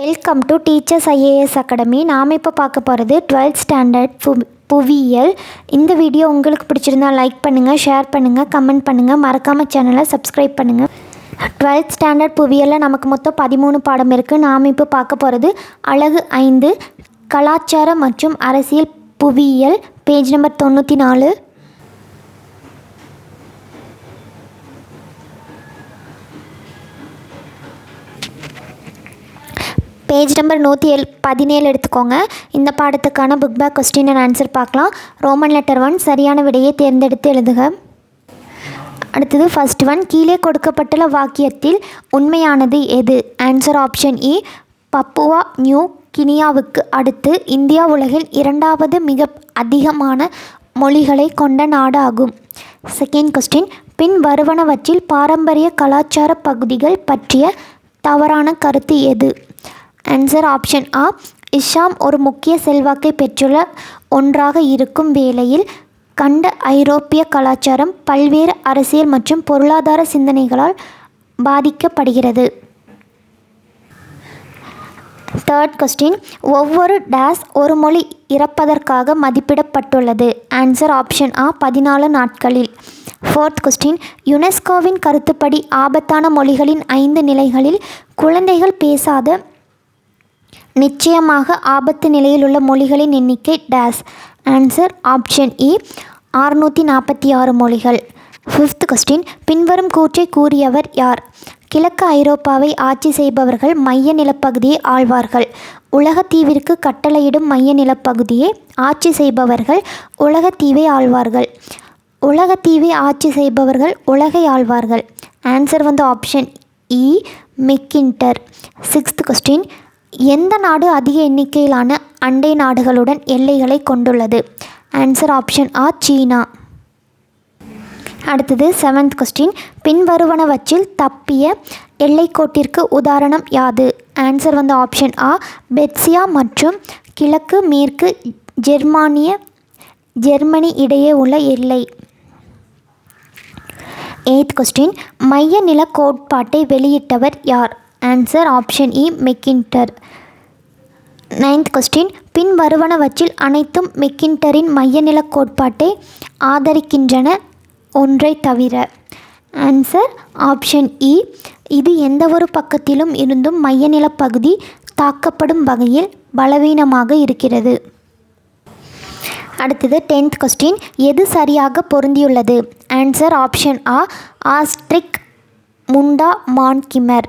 Welcome to teachers IAS academy நாம் இப்போ பார்க்க போகிறது டுவெல்த் ஸ்டாண்டர்ட் பு புவியியல். இந்த வீடியோ உங்களுக்கு பிடிச்சிருந்தா லைக் பண்ணுங்கள் ஷேர் பண்ணுங்கள் கமெண்ட் பண்ணுங்கள் மறக்காமல் சேனலை சப்ஸ்கிரைப் பண்ணுங்கள் டுவெல்த் ஸ்டாண்டர்ட் புவியியலில் நமக்கு மொத்தம் பதிமூணு பாடம் இருக்குது நாம் இப்போ பார்க்க போகிறது அழகு ஐந்து கலாச்சாரம் மற்றும் அரசியல் புவியியல். பேஜ் நம்பர் தொண்ணூற்றி நாலு. பேஜ் நம்பர் நூற்றி ஏழு பதினேழு எடுத்துக்கோங்க. இந்த பாடத்துக்கான book back question and answer பார்க்கலாம். ரோமன் லெட்டர் ஒன் சரியான விடையை தேர்ந்தெடுத்து எழுதுக. அடுத்தது ஃபர்ஸ்ட் ஒன் கீழே கொடுக்கப்பட்டுள்ள வாக்கியத்தில் உண்மையானது எது? ஆன்சர் ஆப்ஷன் இ பப்புவா நியூ கினியாவுக்கு அடுத்து இந்தியா உலகில் இரண்டாவது மிக அதிகமான மொழிகளை கொண்ட நாடு ஆகும் செகண்ட் கொஸ்டின் பின் வருவனவற்றில் பாரம்பரிய கலாச்சார பகுதிகள் பற்றிய தவறான கருத்து எது? ஆன்சர் ஆப்ஷன் ஆ இஷாம் ஒரு முக்கிய செல்வாக்கை பெற்றுள்ள ஒன்றாக இருக்கும் வேளையில் கண்ட ஐரோப்பிய கலாச்சாரம் பல்வேறு அரசியல் மற்றும் பொருளாதார சிந்தனைகளால் பாதிக்கப்படுகிறது. தேர்ட் கொஸ்டின் ஒவ்வொரு டேஸ் ஒரு மொழி இறப்பதற்காக மதிப்பிடப்பட்டுள்ளது. ஆன்சர் ஆப்ஷன் ஆ பதினாலு நாட்களில். ஃபோர்த் கொஸ்டின் யுனெஸ்கோவின் கருத்துப்படி ஆபத்தான மொழிகளின் ஐந்து நிலைகளில் குழந்தைகள் பேசாத நிச்சயமாக ஆபத்து நிலையில் உள்ள மொழிகளின் எண்ணிக்கை டேஸ் ஆன்சர் ஆப்ஷன் இ e, அறுநூற்றி நாற்பத்தி ஆறு மொழிகள். ஃபிஃப்த் கொஸ்டின் பின்வரும் கூற்றை கூறியவர் யார்? கிழக்கு ஐரோப்பாவை ஆட்சி செய்பவர்கள் மைய நிலப்பகுதியை ஆழ்வார்கள் உலகத்தீவிற்கு கட்டளையிடும் மைய நிலப்பகுதியை ஆட்சி செய்பவர்கள் உலகத்தீவை ஆழ்வார்கள் உலகத்தீவை ஆட்சி செய்பவர்கள் உலகை ஆழ்வார்கள் ஆன்சர் வந்து ஆப்ஷன் இ மெக்கின்டர் சிக்ஸ்த் கொஸ்டின் எந்த நாடு அதிக எண்ணிக்கையிலான அண்டை நாடுகளுடன் எல்லைகளை கொண்டுள்ளது? ஆன்சர் ஆப்ஷன் ஆ சீனா. அடுத்தது செவன்த் கொஸ்டின் பின்வருவனவற்றில் தப்பிய எல்லைக்கோட்டிற்கு உதாரணம் யாது? ஆன்சர் வந்து ஆப்ஷன் ஆ பெட்சியா மற்றும் கிழக்கு மேற்கு ஜெர்மானிய ஜெர்மனி இடையே உள்ள எல்லை. எய்த் கொஸ்டின் மைய நில கோட்பாட்டை வெளியிட்டவர் யார்? ஆன்சர் ஆப்ஷன் இ மெக்கின்டர் நைன்த் கொஸ்டின் பின் வருவனவற்றில் அனைத்தும் மெக்கின்டரின் மையநிலக் கோட்பாட்டை ஆதரிக்கின்றன ஒன்றை தவிர. ஆன்சர் ஆப்ஷன் இ இது எந்தவொரு பக்கத்திலும் இருந்தும் மையநில பகுதி தாக்கப்படும் வகையில் பலவீனமாக இருக்கிறது. அடுத்தது டென்த் கொஸ்டின் எது சரியாக பொருந்தியுள்ளது? ஆன்சர் ஆப்ஷன் ஆ Austric Munda Mon Khmer